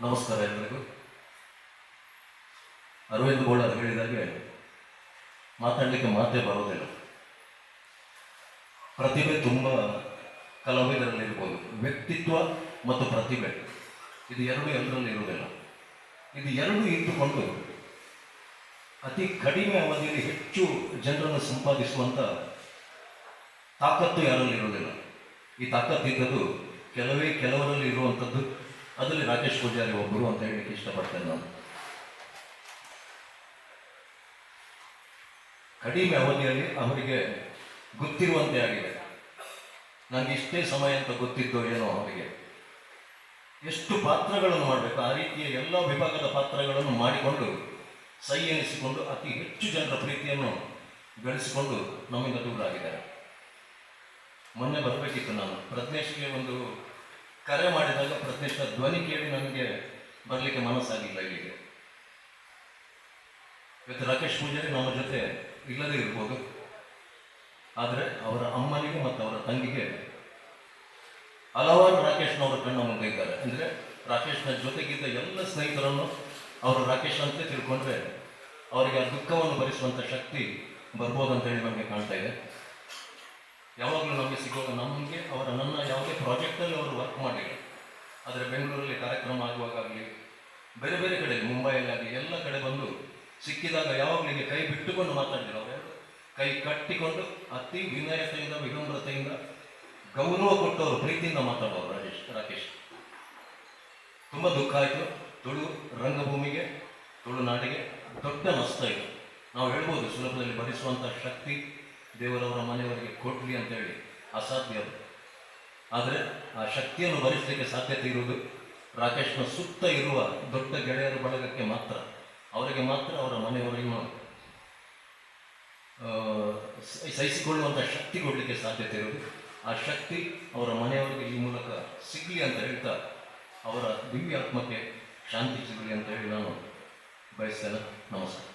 ನಮಸ್ಕಾರ ಎಲ್ಲರಿಗೂ. ಅರವಿಂದ್ ಗೌಡ ಹೇಳಿದಾಗೆ ಮಾತಾಡಲಿಕ್ಕೆ ಮಾತೇ ಬರೋದಿಲ್ಲ. ಪ್ರತಿಭೆ ತುಂಬ ಕಲಾವಿದರಲ್ಲಿರ್ಬೋದು. ವ್ಯಕ್ತಿತ್ವ ಮತ್ತು ಪ್ರತಿಭೆ, ಇದು ಎರಡು ಎಲ್ಲರಲ್ಲಿ ಇರುವುದಿಲ್ಲ. ಇದು ಎರಡು ಇಟ್ಟುಕೊಂಡು ಅತಿ ಕಡಿಮೆ ಅವಧಿಯಲ್ಲಿ ಹೆಚ್ಚು ಜನರನ್ನು ಸಂಪಾದಿಸುವಂಥ ತಾಕತ್ತು ಯಾರಲ್ಲಿ ಇರುವುದಿಲ್ಲ. ಈ ತಾಕತ್ತಿದ್ದದ್ದು ಕೆಲವೇ ಕೆಲವರಲ್ಲಿ ಇರುವಂಥದ್ದು ಅದರಲ್ಲಿ ರಾಕೇಶ್ ಪೂಜಾರಿ ಒಬ್ಬರು ಅಂತ ಹೇಳಲಿಕ್ಕೆ ಇಷ್ಟಪಡ್ತೇನೆ ನಾನು. ಕಡಿಮೆ ಅವಧಿಯಲ್ಲಿ ಅವರಿಗೆ ಗೊತ್ತಿರುವಂತೆ ಆಗಿದೆ. ನನಗೆ ಇಷ್ಟೇ ಸಮಯ ಅಂತ ಗೊತ್ತಿದ್ದು ಏನೋ ಅವರಿಗೆ. ಎಷ್ಟು ಪಾತ್ರಗಳನ್ನು ಮಾಡಬೇಕು? ಆ ರೀತಿಯ ಎಲ್ಲ ವಿಭಾಗದ ಪಾತ್ರಗಳನ್ನು ಮಾಡಿಕೊಂಡು, ಸೈ ಎನಿಸಿಕೊಂಡು ಅತಿ ಹೆಚ್ಚು ಜನರ ಪ್ರೀತಿಯನ್ನು ಗಳಿಸಿಕೊಂಡು ನಮ್ಮಿಂದ ದೂರ ಆಗಿದ್ದಾರೆ ಮೊನ್ನೆ ಬರಬೇಕಿತ್ತು ನಾನು. ಪ್ರಜ್ನೇಶ್ಗೆ ಒಂದು ಕರೆ ಮಾಡಿದಾಗ ಪ್ರತ್ಯಕ್ಷ ಧ್ವನಿ ಕೇಳಿ ನನಗೆ ಬರಲಿಕ್ಕೆ ಮನಸ್ಸಾಗಿಲ್ಲ ಇಲ್ಲಿಗೆ ಇವತ್ತು ರಾಕೇಶ್ ಪೂಜಾರಿ ನಮ್ಮ ಜೊತೆ ಇಲ್ಲದೇ ಇರ್ಬೋದು. ಆದರೆ ಅವರ ಅಮ್ಮನಿಗೆ ಮತ್ತು ಅವರ ತಂಗಿಗೆ ಹಲವಾರು ರಾಕೇಶ್ನವರು ಕಣ್ಣ ಮುಂದೆ ಇದ್ದಾರೆ. ಅಂದರೆ ರಾಕೇಶ್ನ ಜೊತೆಗಿದ್ದ ಎಲ್ಲ ಸ್ನೇಹಿತರನ್ನು ಅವರು ರಾಕೇಶ್ ಅಂತ ತಿಳ್ಕೊಂಡ್ರೆ ಅವರಿಗೆ ಆ ದುಃಖವನ್ನು ಭರಿಸುವಂಥ ಶಕ್ತಿ ಅಂತ ಹೇಳಿ ನಮಗೆ ಕಾಣ್ತಾ ಇದೆ. ಯಾವಾಗಲೂ ನಮಗೆ ಸಿಗುವಾಗ ನಮಗೆ, ಅವರ ನನ್ನ ಯಾವುದೇ ಪ್ರಾಜೆಕ್ಟಲ್ಲಿ ಅವರು ವರ್ಕ್ ಮಾಡಿಲ್ಲ. ಆದರೆ ಬೆಂಗಳೂರಲ್ಲಿ ಕಾರ್ಯಕ್ರಮ ಆಗುವಾಗಲಿ ಬೇರೆ ಬೇರೆ ಕಡೆ, ಮುಂಬೈಯಲ್ಲಾಗಲಿ, ಎಲ್ಲ ಕಡೆ ಬಂದು ಸಿಕ್ಕಿದಾಗ ಯಾವಾಗಲೂ ಹೀಗೆ ಕೈ ಬಿಟ್ಟುಕೊಂಡು ಮಾತಾಡಿದ್ರು ಅವರು ಕೈ ಕಟ್ಟಿಕೊಂಡು, ಅತಿ ವಿನಯತೆಯಿಂದ, ವಿನಮ್ರತೆಯಿಂದ, ಗೌರವ ಕೊಟ್ಟವರು, ಪ್ರೀತಿಯಿಂದ ಮಾತಾಡೋರು ರಾಜೇಶ್, ರಾಕೇಶ್. ತುಂಬ ದುಃಖ ಆಯಿತು. ತುಳು ರಂಗಭೂಮಿಗೆ ತುಳುನಾಡಿಗೆ ದೊಡ್ಡ ನಷ್ಟ ಇದು. ನಾವು ಹೇಳ್ಬೋದು ಸುಲಭದಲ್ಲಿ ಭರಿಸುವಂಥ ಶಕ್ತಿ ದೇವರವರ ಮನೆಯವರಿಗೆ ಕೊಡಲಿ ಅಂತೇಳಿ ಅಸಾಧ್ಯ ಅದು. ಆದರೆ ಆ ಶಕ್ತಿಯನ್ನು ಭರಿಸಲಿಕ್ಕೆ ಸಾಧ್ಯತೆ ಇರುವುದು ರಾಕೇಶ್ನ ಸುತ್ತ ಇರುವ ದೊಡ್ಡ ಗೆಳೆಯರ ಬಳಗಕ್ಕೆ ಮಾತ್ರ. ಅವರಿಗೆ ಮಾತ್ರ ಅವರ ಮನೆಯವರನ್ನು ಸಹಿಸಿಕೊಳ್ಳುವಂಥ ಶಕ್ತಿ ಕೊಡಲಿಕ್ಕೆ ಸಾಧ್ಯತೆ ಇರುವುದು. ಆ ಶಕ್ತಿ ಅವರ ಮನೆಯವರಿಗೆ ಈ ಮೂಲಕ ಸಿಗಲಿ ಅಂತ ಹೇಳ್ತಾ ಅವರ ದಿವ್ಯಾತ್ಮಕ್ಕೆ ಶಾಂತಿ ಸಿಗಲಿ ಅಂತ ಹೇಳಿ ನಾನು ಬಯಸ್ತೇನೆ. ನಮಸ್ಕಾರ.